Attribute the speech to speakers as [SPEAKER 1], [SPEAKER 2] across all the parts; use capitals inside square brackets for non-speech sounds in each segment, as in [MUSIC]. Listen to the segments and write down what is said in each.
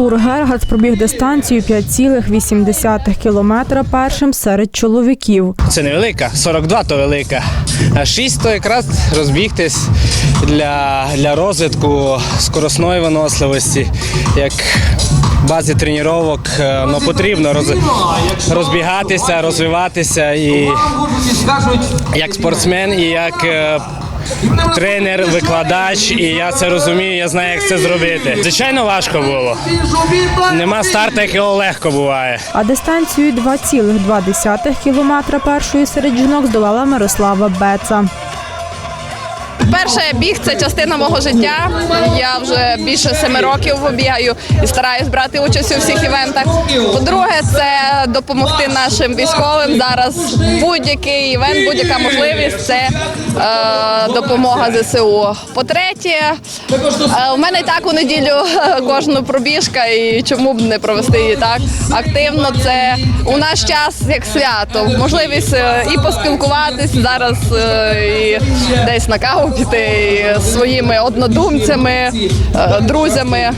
[SPEAKER 1] Артур Гергац пробіг дистанцію 5,8 кілометра першим серед чоловіків.
[SPEAKER 2] Це невелика, 42 то велика. А 6 то якраз розбігтись для, для розвитку скоросної виносливості. Як базі тренувань ну, потрібно роз, розбігатися, розвиватися і як спортсмен, і як е, тренер, викладач, і я це розумію, я знаю, як це зробити. Звичайно, важко було. Нема старту, якого легко буває.
[SPEAKER 1] А дистанцію 2,2 кілометра першої серед жінок здолала Мирослава Беца.
[SPEAKER 3] Перше, біг це частина мого життя. Я вже більше семи років бігаю і стараюсь брати участь у всіх івентах. По-друге, це допомогти нашим військовим. Зараз будь-який івент, будь-яка можливість це е, допомога ЗСУ. По-третє, е, у мене і так у неділю кожну пробіжка, і чому б не провести її так активно. Це у наш час як свято. Можливість е, і поспілкуватись зараз, е, і десь на каву піти і своїми однодумцями, е, друзями е,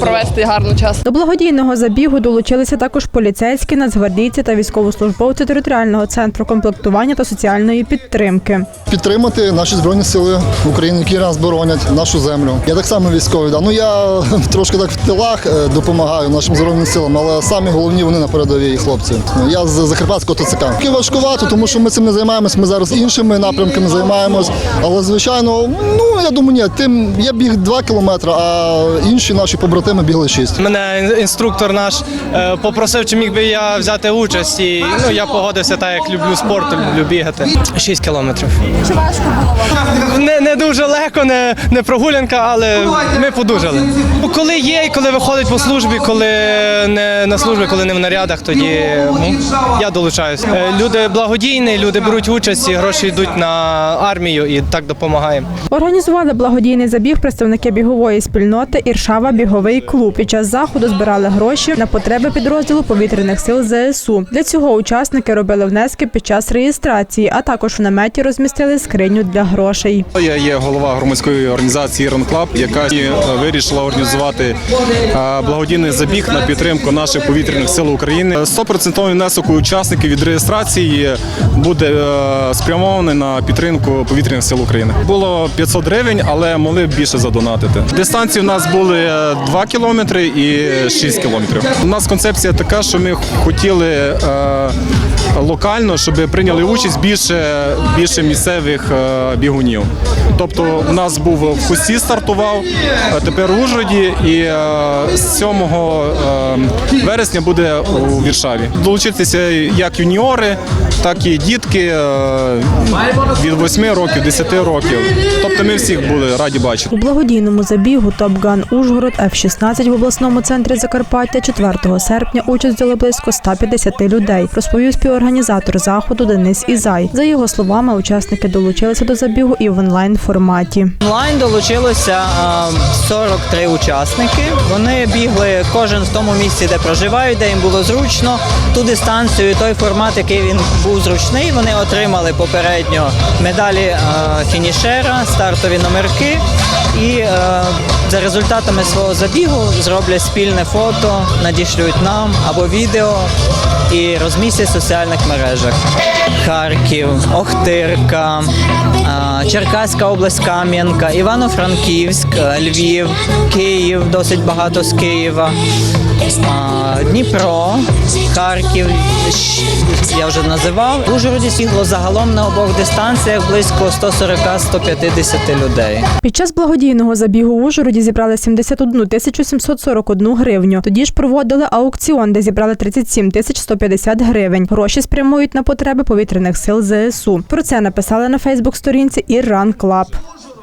[SPEAKER 3] провести гарний час.
[SPEAKER 1] До благодійного забігу долучилися також поліцейські, нацгвардійці та військовослужбовці територіального центру комплектування та соціальної підтримки.
[SPEAKER 4] підтримати наші збройні сили України, які нас боронять нашу землю. Я так само військовий. Да. Ну я [LAUGHS] трошки так в тилах е, допомагаю нашим збройним силам, але самі головні вони на передовій хлопці. Я з Закарпатського ТЦК. Таки важкувато, тому що ми цим не займаємось. Ми зараз іншими напрямками займаємось. Але звичайно, ну я думаю, ні, тим я біг 2 кілометри, а інші наші побратими бігли 6.
[SPEAKER 5] Мене інструктор наш е, попросив, чи міг би я взяти участь, і ну я погодився так, як люблю спорт, люблю бігати. 6 кілометрів. Чи важко було? Не, не дуже легко, не, не прогулянка, але ми подужали. Коли є, і коли виходить по службі, коли не на службі, коли не в нарядах, тоді ну, я долучаюсь. Е, Люди благодійні, люди беруть участь, і гроші йдуть на армію і так допомагаємо.
[SPEAKER 1] Організували благодійний забіг представники бігової спільноти Іршава біговий клуб. Під час заходу збирали гроші на потреби підрозділу повітряних сил ЗСУ. Для цього учасники робили внески під час реєстрації, а також в наметі розмістили скриню для грошей.
[SPEAKER 6] Я є голова громадської організації Club, яка е, вирішила організувати е, благодійний забіг на підтримку наших повітряних сил України. 100% внесок учасників від реєстрації буде е, спрямований на підтримку повітряних сил України. Було 500 гривень, але могли б більше задонатити. Дистанції у нас були е, 2 кілометри і 6 кілометрів. У нас концепція така, що ми хотіли е, локально, щоб прийняли участь більше, більше місцевих е, бігунів. Тобто у нас був в Хусті стартував, а тепер у Ужгороді і е, з 7 е, вересня буде у Віршаві. Долучитися як юніори, так і дітки е, від 8 років, 10 років. Тобто ми всіх були раді бачити.
[SPEAKER 1] У благодійному забігу Топган Ужгород F-16 в обласному центрі Закарпаття 4 серпня участь взяли близько 150 людей, розповів співорганізатор заходу Денис Ізай. За його словами, учасники долучилися до забігу і в онлайн форматі.
[SPEAKER 7] Онлайн долучилося а, 43 учасники. Вони бігли кожен в тому місці, де проживають, де їм було зручно. Ту дистанцію, той формат, який він був зручний. Вони отримали попередньо медалі фінішера, стартові номерки. І за результатами свого забігу зроблять спільне фото, надішлють нам або відео і розмістять в соціальних мережах. Харків, Охтирка, Черкаська область Кам'янка, Івано-Франківськ, Львів, Київ, досить багато з Києва, Дніпро, Харків, я вже називав. В Ужгороді сігло загалом на обох дистанціях близько 140-150 людей.
[SPEAKER 1] Під час благодійного забігу в Ужгороді зібрали 71 тисячу 741 гривню. Тоді ж проводили аукціон, де зібрали 37 тисяч 150 гривень. Гроші спрямують на потреби повітряних сил ЗСУ. Про це написали на Фейсбук-сторінці Іран Клаб.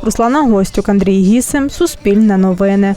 [SPEAKER 1] Руслана Гостюк, Андрій Гісем, Суспільне новини.